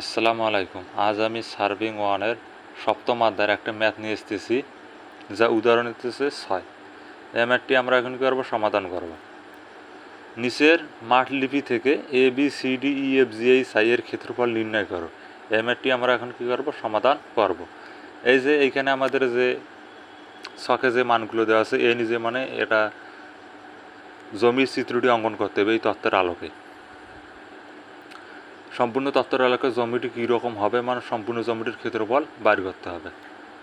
আসসালামু আলাইকুম। আজ আমি সার্ভিং ওয়ানের সপ্তম অধ্যায়ের একটা ম্যাথ নিয়ে এসতেছি যা উদাহরণ হতেছে ছয়। এই ম্যাথটি আমরা এখন কী করব? সমাধান করব। নিচের মাঠ লিপি থেকে A B C D E F G H I এর ক্ষেত্রফল নির্ণয় করো। এই ম্যাথটি আমরা এখন কী করব? সমাধান করব। এই যে এইখানে আমাদের যে ছকে যে মানগুলো দেওয়া আছে এ নিজে মানে এটা জমির চিত্রটি অঙ্কন করতে হবে এই তত্ত্বের আলোকে। সম্পূর্ণ তত্ত্বের এলাকায় জমিটি কীরকম হবে? মানে সম্পূর্ণ জমিটির ক্ষেত্রফল বাড়ি করতে হবে।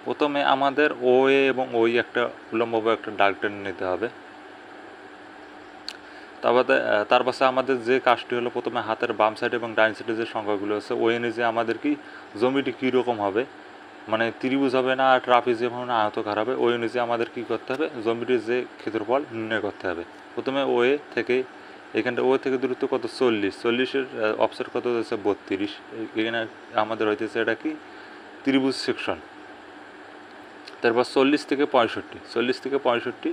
প্রথমে আমাদের ও এ এবং ওই একটা উলম্বভাবে একটা ডাক টেনে নিতে হবে। তারপরে তার পাশে আমাদের যে কাজটি হলো প্রথমে হাতের বাম সাইড এবং ডাইন সাইডে যে সংখ্যাগুলো আছে ওই অনুযায়ী আমাদের কি জমিটি কীরকম হবে? মানে ত্রিভুজ হবে না, ট্রাপিজিয়াম হবে না, আয়তকার হবে ওই অনুযায়ী আমাদের কি করতে হবে? জমিটির যে ক্ষেত্রফল নির্ণয় করতে হবে। প্রথমে ও এ থেকে এখানটা ও থেকে দূরত্ব কত? চল্লিশ। চল্লিশের অফসেট কত হচ্ছে বত্রিশ। এখানে আমাদের হইতেছে এটা কি? ত্রিভুজ সেকশন তারপর চল্লিশ থেকে পঁয়ষট্টি। চল্লিশ থেকে পঁয়ষট্টি,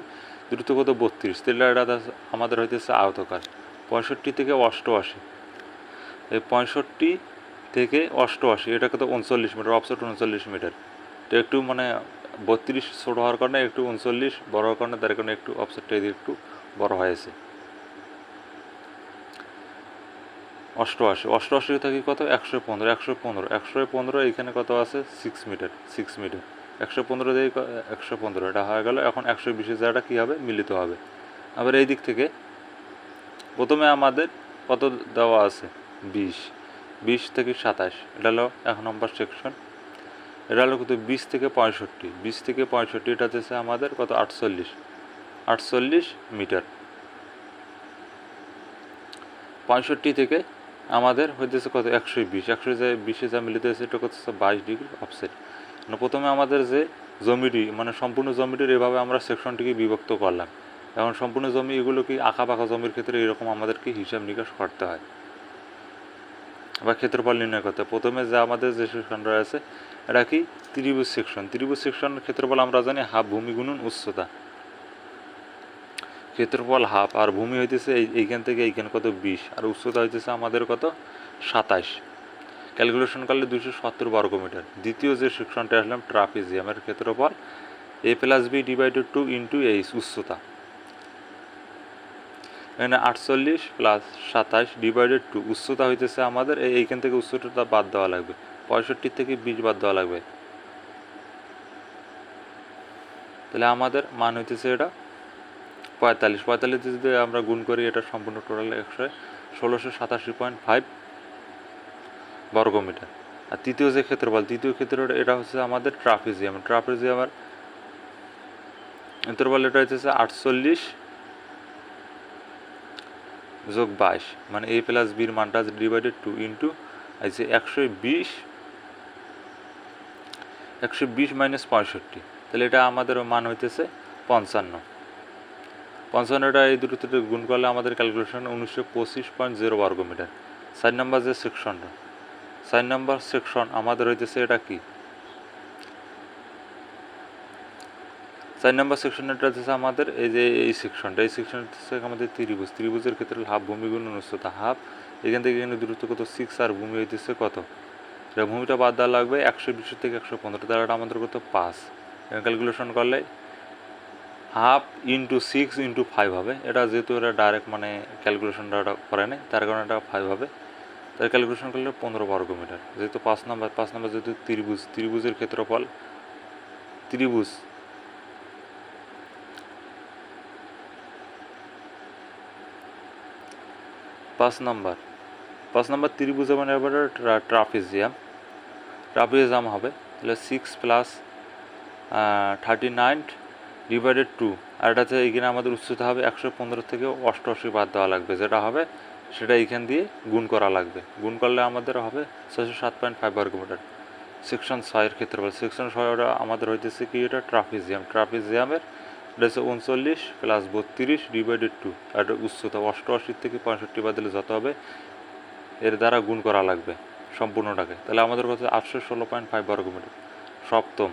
দূরত্ব কত? বত্রিশ। তাহলে এটা আমাদের হইতেছে আয়তকার। পঁয়ষট্টি থেকে অষ্টআশি। এই পঁয়ষট্টি থেকে অষ্টআশি এটা কত উনচল্লিশ মিটার অফসেট উনচল্লিশ মিটার। তো একটু মানে বত্রিশ ছোটো হওয়ার কারণে একটু উনচল্লিশ বড় হওয়ার কারণে তার কারণে একটু এদিকে একটু বড় হয়েছে। অষ্টআশি অষ্টআশি থেকে কত? একশো পনেরো একশো পনেরো একশো পনেরো এখানে কত আছে? সিক্স মিটার সিক্স মিটার একশো পনেরো দিয়ে একশো পনেরো, এটা হয়ে গেল। এখন একশো বিশের জায়গাটা কী হবে? মিলিত হবে। আবার এই দিক থেকে প্রথমে আমাদের কত দেওয়া আছে? বিশ। বিশ থেকে সাতাশ, এটা হলো এক নম্বর সেকশন এটা হলো কত? বিশ থেকে পঁয়ষট্টি। বিশ থেকে পঁয়ষট্টি এটা হচ্ছে আমাদের কত? আটচল্লিশ। আটচল্লিশ মিটার। পঁয়ষট্টি থেকে আমাদের হইতেছে কত? একশো বিশ। একশো যে বিশে যা মিলিত হয়েছে, এটা কত? বাইশ ডিগ্রি অফসেট মানে প্রথমে আমাদের যে জমিটি মানে সম্পূর্ণ জমিটির এভাবে আমরা সেকশনটিকে বিভক্ত করলাম। এখন সম্পূর্ণ জমি এগুলো কি আঁকা পাকা জমির ক্ষেত্রে এরকম আমাদেরকে হিসাব নিকাশ করতে হয়। বা ক্ষেত্রফল নির্ণয় করতে। প্রথমে যে আমাদের যে সেকশন রয়েছে, এটা কি? ত্রিভুজ সেকশন ত্রিভুজ সেকশনের ক্ষেত্রফল আমরা জানি হাফ ভূমি গুণন উচ্চতা। ক্ষেত্রফল হাফ, আর ভূমি হইতেছে এই, এইখান থেকে এইখান কত? বিশ। আর উচ্চতা হইতেছে আমাদের কত? সাতাশ ক্যালকুলেশন করলে দুশো সত্তর বর্গমিটার দ্বিতীয় যে সেকশনটা আসলাম, ট্রাপিজিয়ামের ক্ষেত্রফল, a plus b divided two into h, উচ্চতা। এখানে আটচল্লিশ প্লাস সাতাশ ডিভাইডেড টু, উচ্চতা হইতেছে আমাদের, এই, এইখান থেকে উচ্চতা বাদ দেওয়া লাগবে। পঁয়ষট্টি থেকে বিশ বাদ দেওয়া লাগবে। তাহলে আমাদের মান হইতেছে এটা পঁয়তাল্লিশ পঁয়তাল্লিশ যদি আমরা গুণ করি, এটা সম্পূর্ণ টোটাল একশো, ষোলোশো সাতাশি পয়েন্ট ফাইভ বর্গমিটার। আর তৃতীয় যে ক্ষেত্রফল, তৃতীয় ক্ষেত্র এটা হচ্ছে আমাদের ট্রাপিজিয়াম। ট্রাপিজিয়ামের ক্ষেত্রফল এটা হচ্ছে আটচল্লিশ যোগ বাইশ মানে এ প্লাস বির মানটা ডিভাইডেড টু ইন্টু আছে একশো বিশ একশো বিশ মাইনাস পঁয়ষট্টি। তাহলে এটা আমাদের মান হইতেছে পঞ্চান্ন। পঞ্চান্নটা এই দুটো থেকে গুণ করলে আমাদের ক্যালকুলেশন উনিশশো পঁচিশ পয়েন্ট জিরো বর্গমিটার চার নম্বর যে সেকশনটা চার নম্বর সেকশন আমাদের হইতেছে এটা কি? চার নম্বর সেকশনটা হচ্ছে আমাদের এই যে এই সেকশনটা এই সেকশন হচ্ছে আমাদের ত্রিভুজ। ত্রিভুজের ক্ষেত্রে হাফ ভূমি গুণ উচ্চতা হাফ এখান থেকে এখানে দূরত্ব কত? সিক্স আর ভূমি হইতেছে কত? এটা ভূমিটা বাদ দেওয়া লাগবে একশো বিশ থেকে একশো পনেরো, তাহলে আমাদের কত? পাঁচ। ক্যালকুলেশন করলে half into six into five হবে। এটা যেহেতু এটা ডাইরেক্ট মানে ক্যালকুলেশনটা করে নেই, তার কারণে এটা ফাইভ হবে। তার ক্যালকুলেশন করলে পনেরো বর্গমিটার যেহেতু পাঁচ নম্বর পাঁচ নম্বর যেহেতু ত্রিভুজ, ত্রিভুজের ক্ষেত্রফল ত্রিভুজ। পাঁচ নম্বর পাঁচ নম্বর ত্রিভুজ মানে এবারে ট্রাফিজিয়াম। ট্রাফিজিয়াম হবে। তাহলে six plus thirty nine divided two আর এটা হচ্ছে এখানে আমাদের উচ্চতা হবে একশো পনেরো থেকে অষ্টআশি বাদ দেওয়া লাগবে। যেটা হবে সেটা এইখান দিয়ে গুণ করা লাগবে। গুণ করলে আমাদের হবে ছয়শো সাত পয়েন্ট ফাইভ বর্গমিটার সেকশন ছয়ের ক্ষেত্রফল সেকশন ছয় ওটা আমাদের হইতেছে কি? এটা ট্রাফিজিয়াম ট্রাফিজিয়ামের এটা হচ্ছে উনচল্লিশ প্লাস বত্রিশ ডিভাইডেড টু আর এটা উচ্চতা অষ্টআশি থেকে পঁয়ষট্টি বাদ দিলে যত হবে, এর দ্বারা গুণ করা লাগবে সম্পূর্ণটাকে। তাহলে আমাদের কাছে আটশো ষোলো পয়েন্ট ফাইভ বর্গমিটার সপ্তম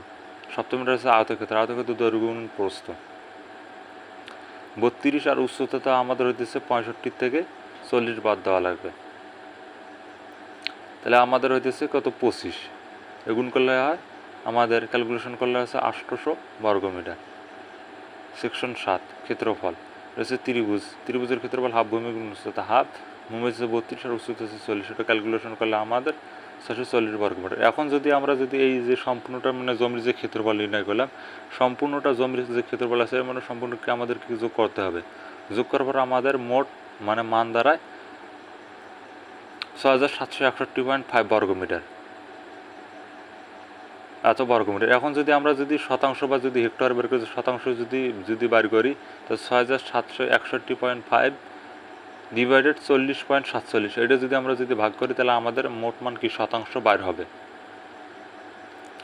সপ্তমটা হচ্ছে আয়তক্ষেত্র। আয়তক্ষেত্র দৈর্ঘ্য গুণ প্রস্থ। বত্রিশ আর উচ্চতা আমাদের হইতেছে পঁয়ষট্টি থেকে চল্লিশ বাদ দেওয়া লাগবে। তাহলে আমাদের হইতেছে কত? পঁচিশ। এগুণ করলে হয়, আমাদের ক্যালকুলেশন করলে আছে আটশোশো বর্গমিটার। সেকশন সাত, ক্ষেত্রফল। রয়েছে ত্রিভুজ। ত্রিভুজের ক্ষেত্রফল, হাফ ভূমি উচ্চতা, হাফ। ভূমি হচ্ছে বত্রিশ আর উচ্চতা হচ্ছে চল্লিশ, এটা ক্যালকুলেশন করলে আমাদের ছশো চল্লিশ বর্গমিটার এখন যদি আমরা যদি এই যে সম্পূর্ণটা মানে জমির যে ক্ষেত্রফল নির্ণয় করলাম, সম্পূর্ণটা জমির যে ক্ষেত্রফল আছে মানে সম্পূর্ণকে আমাদেরকে যোগ করতে হবে। যোগ করার পর আমাদের মোট মানে মান দাঁড়ায় ছ ফাইভ বর্গমিটার এত বর্গমিটার এখন যদি আমরা যদি শতাংশ বা যদি হেক্টর বের করি, শতাংশ যদি যদি বার করি, তো ছয় হাজার সাতশো একষট্টি পয়েন্ট ফাইভ ডিভাইডেড চল্লিশ পয়েন্ট সাতচল্লিশ। এটা যদি আমরা যদি ভাগ করি, তাহলে আমাদের মোট মান কি? শতাংশ বার হবে।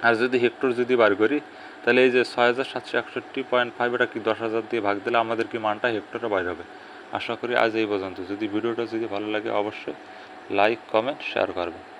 আর যদি হেক্টর যদি বার করি, তাহলে এই যে ছয় হাজার সাতশো একষট্টি পয়েন্ট ফাইভ এটা কি দশ হাজার দিয়ে ভাগ দিলে আমাদের কি মানটা হেক্টরে বাইর হবে? আশা করি আজ এই পর্যন্ত। যদি ভিডিওটা যদি ভালো লাগে, অবশ্যই লাইক কমেন্ট শেয়ার করবেন।